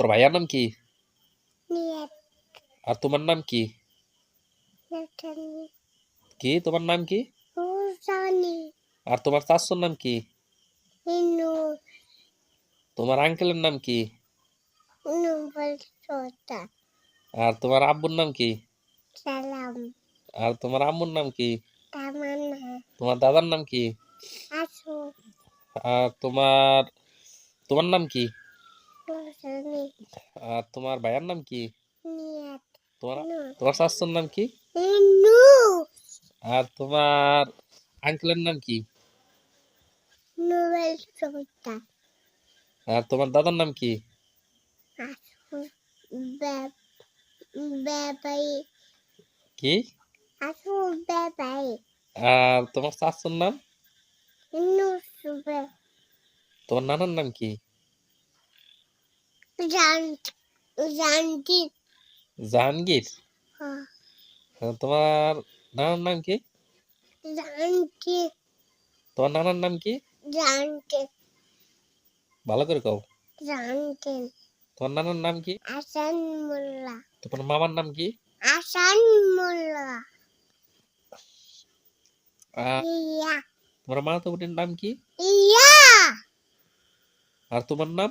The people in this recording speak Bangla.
তোর ভাইয়ার নাম কি নিয়ত আর তোমার নাম কি নাটানি কি তোমার নাম কি উজানি আর তোমার চাচুর নাম কি ইনু তোমার আঙ্কেলের নাম কি নুবল সোটা আর তোমার আব্বুর নাম কি সালাম আর তোমার আম্মুর নাম কি তামান্না তোমার দাদার নাম কি আসু আর তোমার তোমার নাম কি উজানি আর তোমার ভাইয়ার নাম কি? তোমার তোমার চাচুর নাম কি? আর তোমার আঙ্কেলের নাম কি? আর তোমার দাদার নাম কি? কি? আর তোমার চাচুর নাম? তোমার নানার নাম কি? জানতি জাহাঙ্গীর হ্যাঁ। তোমার নানার নাম কি? জানতি তোমার নানার নাম কি? ভালো করে কও। তোমার নানার নাম কি? আসান মোল্লা। তোমার মামার নাম কি? আসান মোল্লা। তোমার মামাতো বোনের নাম কি? ইয়া। আর তোমার নাম?